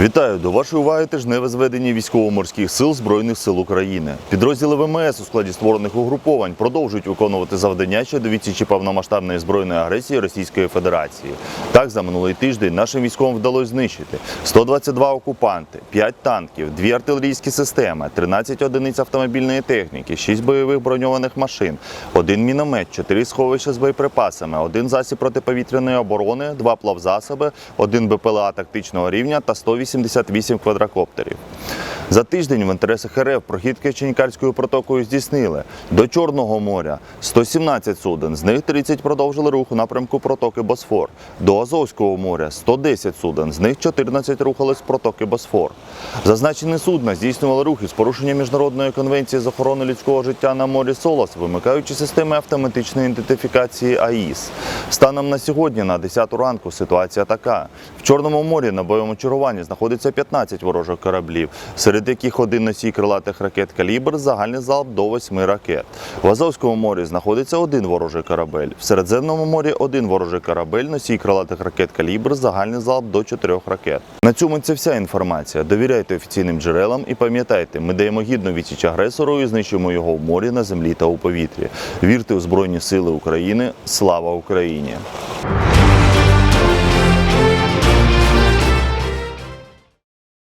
Вітаю до вашої уваги тижневе зведення військово-морських сил Збройних сил України. Підрозділи ВМС у складі створених угруповань продовжують виконувати завдання щодо відсічі повномасштабної збройної агресії Російської Федерації. Так, за минулий тиждень нашим військовим вдалося знищити 122 окупанти, 5 танків, 2 артилерійські системи, 13 одиниць автомобільної техніки, 6 бойових броньованих машин, 1 міномет, 4 сховища з боєприпасами, 1 засіб протиповітряної оборони, 2 плавзасоби, 1 БПЛА тактичного рівня та 188 квадрокоптерів. За тиждень в інтересах РФ прохід Киченькарською протокою здійснили до Чорного моря 117 суден, з них 30 продовжили рух у напрямку протоки Босфор. До Азовського моря 110 суден, з них 14 рухались з протоки Босфор. Зазначені судна здійснювали рухи з порушенням міжнародної конвенції з охорони людського життя на морі Солос, вимикаючи системи автоматичної ідентифікації АІС. Станом на сьогодні, на 10 ранку, ситуація така: в Чорному морі на бойовому чергуванні знаходиться 15 ворожих кораблів, серед яких один носій крилатих ракет калібр, загальний залп до 8 ракет. В Азовському морі знаходиться один ворожий корабель. В Середземному морі один ворожий корабель, носій крилатих ракет калібр, загальний залп до 4 ракет. На цьому це вся інформація. Довіряйте офіційним джерелам і пам'ятайте, ми даємо гідну відсіч агресору і знищуємо його в морі, на землі та у повітрі. Вірте у Збройні Сили України. Слава Україні!